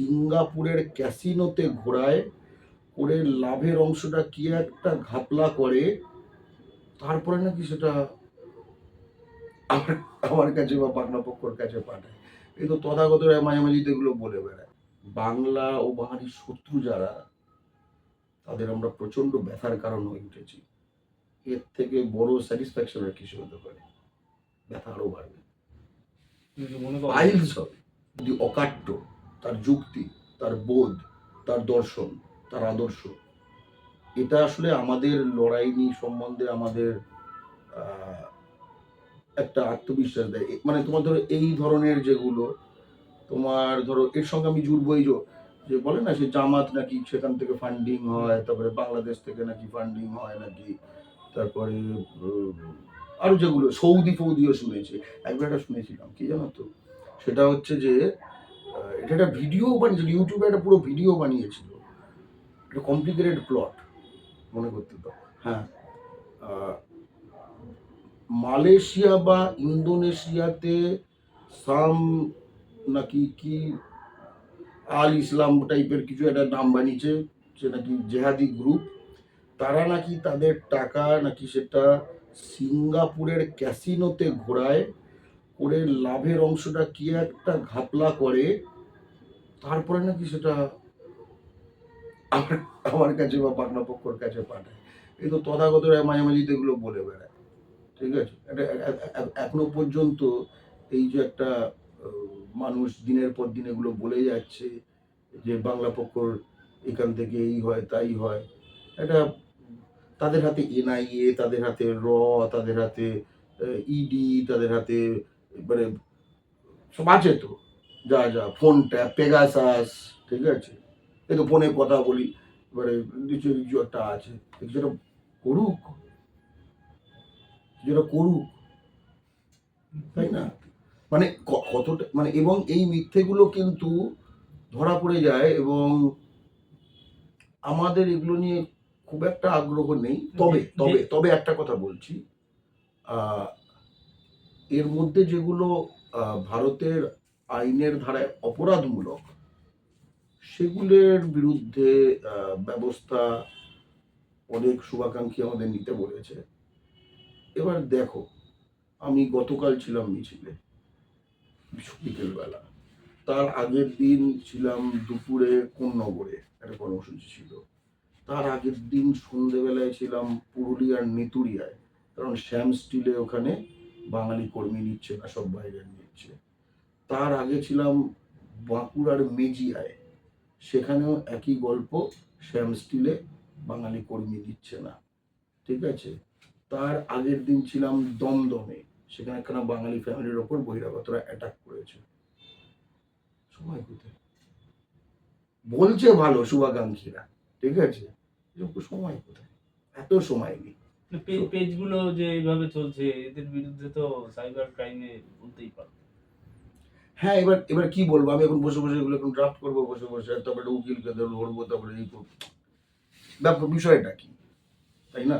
সিঙ্গাপুরের ক্যাসিনোতে ঘোরায় করে লাভের অংশটা কি একটা ঘাপলা করে তারপরে নাকি সেটা আমার আমার কাছে বা পাটনা পক্ষর কাছে পাঠায়। এই তো তথাগতরা মাঝে এগুলো বলে বেড়ায়। বাংলা ও বাঙালির শত্রু যারা তাদের আমরা প্রচণ্ড ব্যথার কারণ হয়ে উঠেছি। এর থেকে বড় স্যাটিসফ্যাকশন আর কিছু হতে পারে? ব্যথা আরও বাড়বে। মনে করো? পাইলস হবে যদি অকাট্য তার যুক্তি তার বোধ তার দর্শন তার আদর্শ। এটা আসলে আমাদের লড়াই নিয়ে সম্বন্ধে আমাদের একটা আত্মবিশ্বাস দেয়। মানে তোমার ধরো এই ধরনের যেগুলো তোমার ধরো এর সঙ্গে আমি জুড়বই যে যে বলে না সে জামাত নাকি সেখান থেকে ফান্ডিং হয় তারপরে বাংলাদেশ থেকে নাকি ফান্ডিং হয় নাকি তারপরে উম, আরও যেগুলো সৌদি ফৌদিও শুনেছি। একবার একটা শুনেছিলাম কি জানো তো? সেটা হচ্ছে যে এটা একটা ভিডিও বানিয়েছিল ইউটিউবে একটা পুরো ভিডিও বানিয়েছিল। একটা কমপ্লিকেটেড প্লট মনে করতে তো হ্যাঁ। মালয়েশিয়া বা ইন্দোনেশিয়াতে সাম নাকি কি আল ইসলাম টাইপের কিছু একটা নাম বানিয়েছে, সে নাকি জেহাদি গ্রুপ তারা নাকি তাদের টাকা নাকি সেটা সিঙ্গাপুরের ক্যাসিনোতে ঘোরায়। করে লাভের অংশটা কি একটা ঘাপলা করে, তারপরে নাকি সেটা আমার কাছে বা পাটনা পক্ষর কাছে পাঠায়। এই তো তথাগতরা মাঝে মাঝে এগুলো বলে বেড়ায়। ঠিক আছে? এখনও পর্যন্ত এই যে একটা মানুষ দিনের পর দিন এগুলো বলে যাচ্ছে যে বাংলা পক্ষর এখান থেকে এই হয়, তাই হয়। এটা তাদের হাতে এনআইএ, তাদের হাতে র, তাদের হাতে ইডি, তাদের হাতে মানে সব আছে তো। যা যা ফোনটা পেগাসাস ঠিক আছে? এই তো ফোনে কথা বলি এবারে কিছু কিছু একটা আছে। যেটা করুক যেটা করুক তাই না? মানে কতটা মানে এবং এই মিথ্যেগুলো কিন্তু ধরা পড়ে যায় এবং আমাদের এগুলো নিয়ে খুব একটা আগ্রহ নেই। তবে তবে তবে একটা কথা বলছি। এর মধ্যে যেগুলো ভারতের আইনের ধারায় অপরাধমূলক, সেগুলোর বিরুদ্ধে ব্যবস্থা অনেক শুভাকাঙ্ক্ষী আমাদের নিতে বলেছে। এবার দেখো, আমি গতকাল ছিলাম মিছিলে, বিকেলবেলা। তার আগের দিন ছিলাম দুপুরে কোন্নগরে, একটা কর্মসূচি ছিল। তার আগের দিন সন্ধেবেলায় ছিলাম পুরুলিয়ার নেতুরিয়ায় কারণ শ্যাম স্টিলে ওখানে বাঙালি কর্মী নিচ্ছে না, সব বাইরে নিচ্ছে। তার আগে ছিলাম বাঁকুড়ার মেজিয়ায় সেখানেও একই গল্প শ্যাম স্টিলে বাঙালি কর্মী নিচ্ছে না। ঠিক আছে? তার আগের দিন ছিলাম দমদমে। সেখানে একখানা বাঙালি ফ্যামিলির ওপর বহিরাগতরা অ্যাটাক করেছে। সময় কোথায়? বলছে ভালো শুভাকাঙ্ক্ষীরা। ঠিক আছে? সময় কোথায়? এত সময় নেই। পেজগুলো যে এইভাবে চলছে এদের বিরুদ্ধে তো সাইবার ক্রাইমে বলতেই পারো হ্যাঁ এবার এবার কি বলব? আমি এখন বসে বসে এগুলো এখন ড্রাফট করব বসে বসে তারপরে উকিলকে ধরবো তারপরে এই করব। ব্যাপার বিষয়টা কি? তাই না?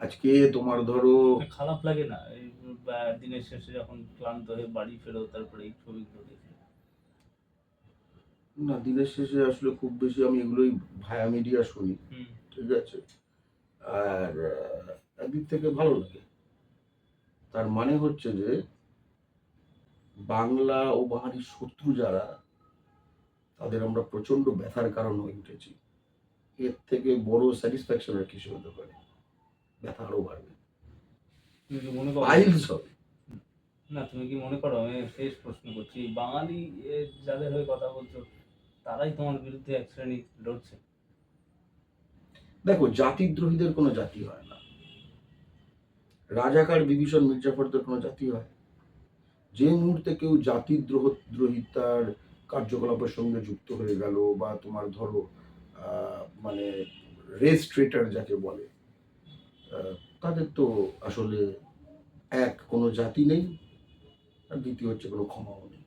আজকে তোমার ধরো খারাপ লাগে না এই দিনের শেষে যখন ক্লান্ত হয়ে বাড়ি ফেরো তারপরে এই ছবিগুলো দেখে। না দিনের শেষে আসলে খুব বেশি আমি এগুলোই ভায়া মিডিয়া শুনি ঠিক আছে? আর একদিক থেকে ভালো লাগে। তার মানে হচ্ছে যে বাংলা ও বাঙালির শত্রু যারা তাদের আমরা প্রচণ্ড ব্যথার কারণ হয়ে উঠেছি। এর থেকে বড় স্যাটিসফ্যাকশন আর কিছু হতে পারে ব্যথা আরও বাড়বে। তুমি কি মনে করো? পাইলস হবে। না তুমি কি মনে করো? আমি শেষ প্রশ্ন করছি। বাঙালি যাদের হয়ে কথা বলছো তারাই তোমার বিরুদ্ধে এক শ্রেণি লড়ছে। দেখো, জাতিদ্রোহীদের কোনো জাতি হয় না। রাজাকার বিভীষণ মির্জাফরদের কোনো জাতি হয়। যে মুহূর্তে কেউ জাতিদ্রোহ, দ্রোহিতার কার্যকলাপের সঙ্গে যুক্ত হয়ে গেল বা তোমার ধরো মানে রেস ট্রেটার যাকে বলে তাদের তো আসলে এক, কোনো জাতি নেই, আর দ্বিতীয় হচ্ছে কোনো ক্ষমাও নেই।